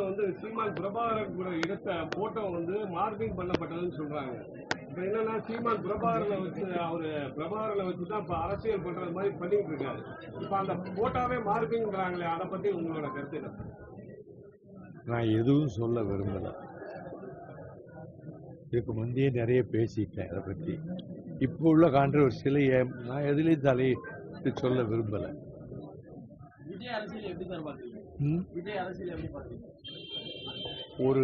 இன்னொன்று வந்து சீமான் பிரபாகரன் கூட எடுத்த போட்டோ வந்து மார்பிங் பண்ணப்பட்டதுன்னு சொல்றாங்க. இப்போ என்னன்னா சீமான் பிரபாகரனை வச்சு அவரு பிரபாகரனை வச்சு தான் இப்போ அரசியல் பண்றது மாதிரி பண்ணிட்டு இருக்காரு. இப்போ அந்த போட்டோவே மார்பிங்கிறாங்களே அதை பத்தி உங்களோட கருத்து நான் எதுவும் சொல்ல விரும்பலை. இதுக்கு முந்தையே நிறைய பேசிட்டேன் அதை பற்றி இப்போ உள்ள கான்ட்ரவர்சியில் நான் எதுலேயும் தலையிட்டு சொல்ல விரும்பலை. விஜய் அரசியல் எப்படி சார் பாக்குறீங்க? ம்? விஜய் அரசியல் எப்படி பாக்குறீங்க? ஒரு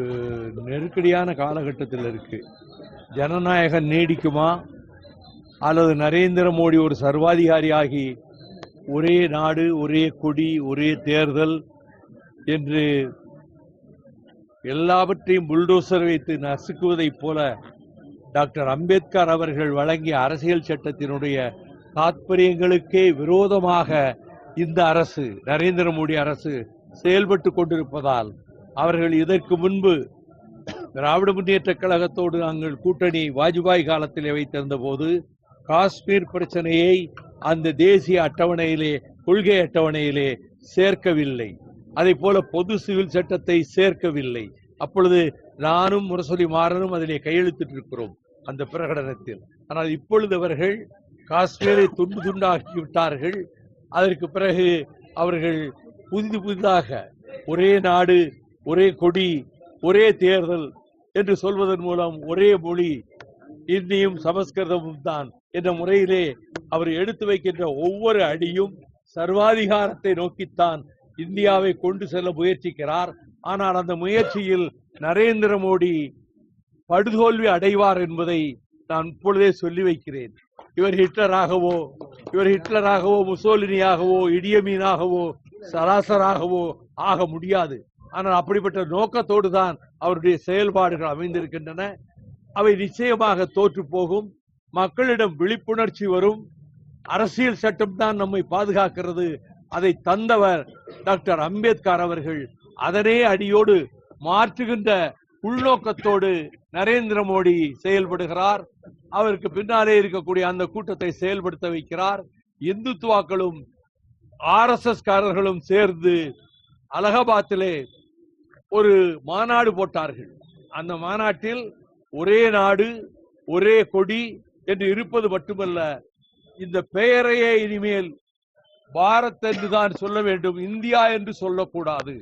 நெருக்கடியான காலகட்டத்தில் இருக்குது ஜனநாயகம் நீடிக்குமா? அல்லது நரேந்திர மோடி ஒரு சர்வாதிகாரியாகி ஒரே நாடு ஒரே கொடி ஒரே தேர்தல் என்று எல்லாவற்றையும் புல்டோசர் வைத்து நசுக்குவதைப் போல டாக்டர் அம்பேத்கர் அவர்கள் வழங்கிய அரசியல் சட்டத்தினுடைய தாத்பரியங்களுக்கே விரோதமாக இந்த அரசு நரேந்திர மோடி அரசு செயல்பட்டு கொண்டிருப்பதால் அவர்கள் இதற்கு முன்பு திராவிட முன்னேற்ற கழகத்தோடு நாங்கள் கூட்டணி வாஜ்பாய் காலத்திலே வைத்திருந்த போது காஷ்மீர் பிரச்சனையை அந்த தேசிய அட்டவணையிலே கொள்கை அட்டவணையிலே சேர்க்கவில்லை. அதை போல பொது சிவில் சட்டத்தை சேர்க்கவில்லை. அப்பொழுது நானும் முரசொலி மாறனும் அதிலே கையெழுத்திட்டிருக்கிறோம் அந்த பிரகடனத்தில். ஆனால் இப்பொழுது அவர்கள் காஷ்மீரை துண்டு துண்டாக்கி விட்டார்கள். அதற்கு பிறகு அவர்கள் புதிது புதிதாக ஒரே நாடு ஒரே கொடி ஒரே தேர்தல் என்று சொல்வதன் மூலம் ஒரே மொழி இந்தியும் சமஸ்கிருதமும் தான் என்ற முறையிலே அவர் எடுத்து வைக்கின்ற ஒவ்வொரு அடியும் சர்வாதிகாரத்தை நோக்கித்தான் இந்தியாவை கொண்டு செல்ல முயற்சிக்கிறார். ஆனால் அந்த முயற்சியில் நரேந்திர மோடி படுதோல்வி அடைவார் என்பதை நான் இப்பொழுதே சொல்லி வைக்கிறேன். இவர் ஹிட்லராகவோ இவர் ஹிட்லராகவோ முசோலினியாகவோ இடியமீனாகவோ சராசராகவோ ஆக முடியாது. ஆனால் அப்படிப்பட்ட நோக்கத்தோடு தான் அவருடைய செயல்பாடுகள் அமைந்திருக்கின்றன. அவை நிச்சயமாக தோற்று போகும். மக்களிடம் விழிப்புணர்ச்சி வரும். அரசியல் சட்டம் தான் நம்மை பாதுகாக்கிறது. அதை தந்தவர் டாக்டர் அம்பேத்கர் அவர்கள் அதனே அடியோடு மாற்றுகின்ற உள்நோக்கத்தோடு நரேந்திர மோடி செயல்படுகிறார். அவருக்கு பின்னாலே இருக்கக்கூடிய அந்த கூட்டத்தை செயல்படுத்த வைக்கிறார். இந்துத்துவாக்களும் ஆர் எஸ் எஸ் காரர்களும் சேர்ந்து அலகாபாத்திலே ஒரு மாநாடு போட்டார்கள். அந்த மாநாட்டில் ஒரே நாடு ஒரே கொடி என்று இருப்பது மட்டுமல்ல இந்த பெயரையே இனிமேல் பாரத் என்று தான் சொல்ல வேண்டும் இந்தியா என்று சொல்லக்கூடாது.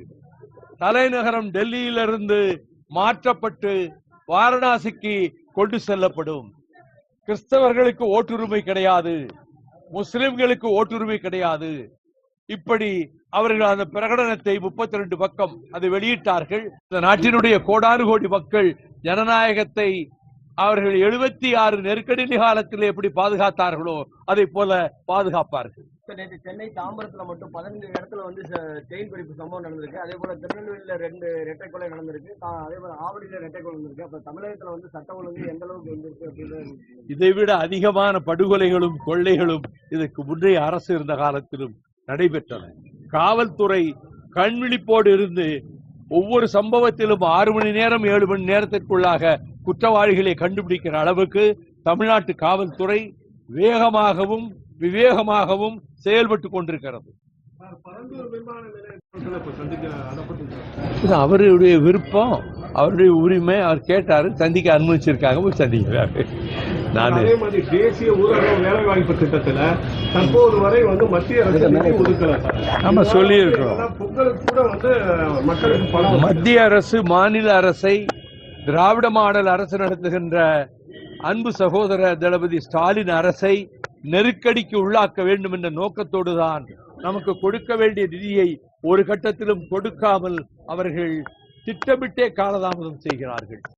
தலைநகரம் டெல்லியிலிருந்து மாற்றப்பட்டு வாரணாசிக்கு கொண்டு செல்லப்படும். கிறிஸ்தவர்களுக்கு ஓட்டுரிமை கிடையாது முஸ்லிம்களுக்கு ஓட்டுரிமை கிடையாது. இப்படி அவர்கள் அந்த பிரகடனத்தை முப்பத்தி ரெண்டு பக்கம் அதை வெளியிட்டார்கள். இந்த நாட்டினுடைய கோடானு கோடி மக்கள் ஜனநாயகத்தை அவர்கள் எழுபத்தி ஆறு நெருக்கடி காலத்தில் எப்படி பாதுகாத்தார்களோ அதை போல பாதுகாப்பார்கள். நேற்று சென்னை தாம்பரத்துல மட்டும் பதினஞ்சு இடத்துல வந்து செயின் பறிப்பு சம்பவம் நடந்திருக்கு. அதே போல திருநெல்வேலியில ரெண்டு இரட்டை கொலை நடந்திருக்கு அதே போல ஆவடியில இரட்டை கொலை நடந்திருக்கு அப்ப தமிழகத்துல வந்து சட்ட ஒழுங்கு எந்த அளவுக்கு வந்திருக்கு அப்படின்னு இதைவிட அதிகமான படுகொலைகளும் கொள்ளைகளும் இதற்கு முந்தைய அரசு இருந்த காலத்திலும் நடைபெற்றன. காவல்துறை கண்விழிப்போடு இருந்து ஒவ்வொரு சம்பவத்திலும் ஆறு மணி நேரம் ஏழு மணி நேரத்திற்குள்ளாக குற்றவாளிகளை கண்டுபிடிக்கிற அளவுக்கு தமிழ்நாட்டு காவல்துறை வேகமாகவும் விவேகமாகவும் செயல்பட்டு கொண்டிருக்கிறது. அவருடைய விருப்பம். அவருடைய உரிமை. அவர் கேட்டாரு சந்திக்க அனுமதிச்சிருக்காங்க போய் சந்திக்கிறாரு. நான் அதே மாதிரி தேசிய ஊரக வேலைவாய்ப்பு திட்டத்துல தற்போது வரை வந்து மத்திய அரசு நிதி ஒதுக்கல. ஆமா, சொல்லியிருக்கிறோம். பொங்கலுக்கு கூட வந்து மக்களுக்கு பணம் மத்திய அரசு மாநில அரசை திராவிட மாடல் அரசு நடத்துகின்ற அன்பு சகோதர தளபதி ஸ்டாலின் அரசை நெருக்கடிக்கு உள்ளாக்க வேண்டும் என்ற நோக்கத்தோடு தான் நமக்கு கொடுக்க வேண்டிய நிதியை ஒரு கட்டத்திலும் கொடுக்காமல் அவர்கள் திட்டமிட்டே காலதாமதம் செய்கிறார்கள்